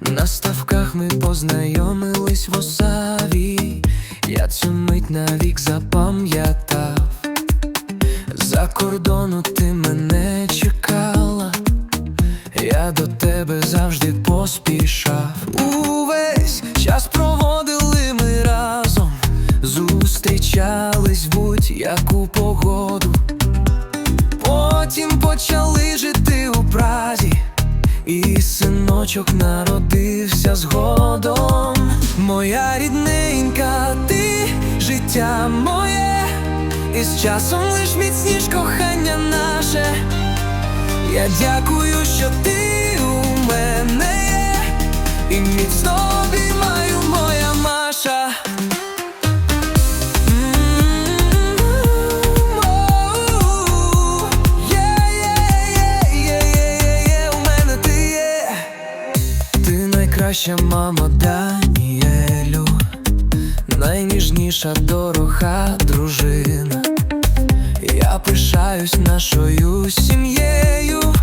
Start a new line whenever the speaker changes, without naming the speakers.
На ставках ми познайомились в Осаві, я цю мить навік запам'ятав. За кордону ти мене чекала, я до тебе завжди поспішав. Увесь час зустрічались будь-яку погоду. Потім почали жити у Празі, і синочок народився згодом. Моя рідненька, ти життя моє, і з часом лиш міцніш кохання наше. Я дякую, що ти найкраща мама Даніелю, найніжніша дорога дружина. Я пишаюсь нашою сім'єю.